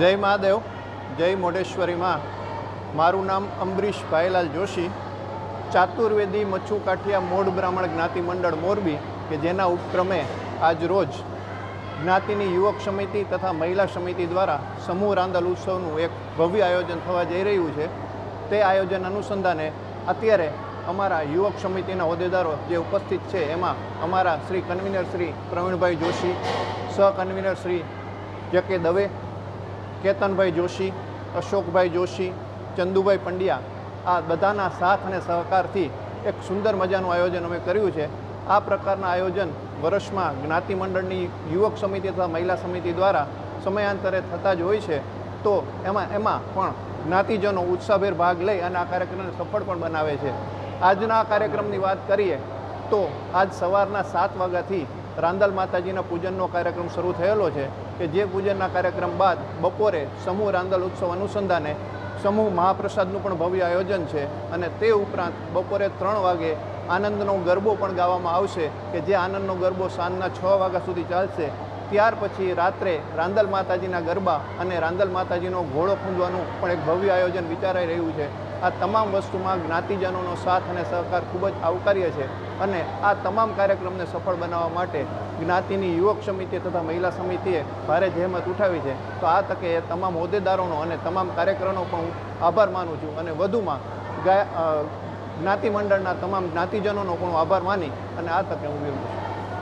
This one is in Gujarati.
જય મહાદેવ, જય મોઢેશ્વરીમાં મારું નામ અમરીશ ભાઈલાલ જોશી. ચાતુર્વેદી મચ્છુ કાઠિયા મોડ બ્રાહ્મણ જ્ઞાતિ મંડળ મોરબી, કે જેના ઉપક્રમે આજ રોજ જ્ઞાતિની યુવક સમિતિ તથા મહિલા સમિતિ દ્વારા સમૂહ રાંદલ ઉત્સવનું એક ભવ્ય આયોજન થવા જઈ રહ્યું છે. તે આયોજન અનુસંધાને અત્યારે અમારા યુવક સમિતિના હોદ્દેદારો જે ઉપસ્થિત છે, એમાં અમારા શ્રી કન્વીનર શ્રી પ્રવીણભાઈ જોશી, સહકન્વીનર શ્રી જકે દવે, કેતનભાઈ જોશી, અશોકભાઈ જોશી, ચંદુભાઈ પંડ્યા, આ બધાના સાથ અને સહકારથી એક સુંદર મજાનું આયોજન અમે કર્યું છે. આ પ્રકારના આયોજન વર્ષમાં જ્ઞાતિ મંડળની યુવક સમિતિ તથા મહિલા સમિતિ દ્વારા સમયાંતરે થતા જ હોય છે. તો એમાં એમાં પણ જ્ઞાતિજનો ઉત્સાહભેર ભાગ લઈ અને આ કાર્યક્રમને સફળ પણ બનાવે છે. આજના કાર્યક્રમની વાત કરીએ તો આજ સવારના સાત વાગ્યાથી રાંદલ માતાજીના પૂજનનો કાર્યક્રમ શરૂ થયેલો છે કે જે પૂજનના કાર્યક્રમ બાદ બપોરે સમૂહ રાંદલ ઉત્સવ અનુસંધાને સમૂહ મહાપ્રસાદનું પણ ભવ્ય આયોજન છે અને તે ઉપરાંત બપોરે ત્રણ વાગે આનંદનો ગરબો પણ ગાવામાં આવશે કે જે આનંદનો ગરબો સાંજના છ વાગ્યા સુધી ચાલશે. ત્યાર પછી રાત્રે રાંદલ માતાજીના ગરબા અને રાંદલ માતાજીનો ઘોડો ખૂંદવાનું પણ એક ભવ્ય આયોજન વિચારાઈ રહ્યું છે. આ તમામ વસ્તુમાં જ્ઞાતિજનોનો સાથ અને સહકાર ખૂબ જ આવકાર્ય છે અને આ તમામ કાર્યક્રમને સફળ બનાવવા માટે જ્ઞાતિની યુવક સમિતિ તથા મહિલા સમિતિએ ભારે જહેમત ઉઠાવી છે. તો આ તકે તમામ હોદ્દેદારોનો અને તમામ કાર્યક્રમનો પણ હું આભાર માનું છું અને વધુમાં જ્ઞાતિ મંડળના તમામ જ્ઞાતિજનોનો પણ આભાર માની અને આ તકે હું વિરમું છું.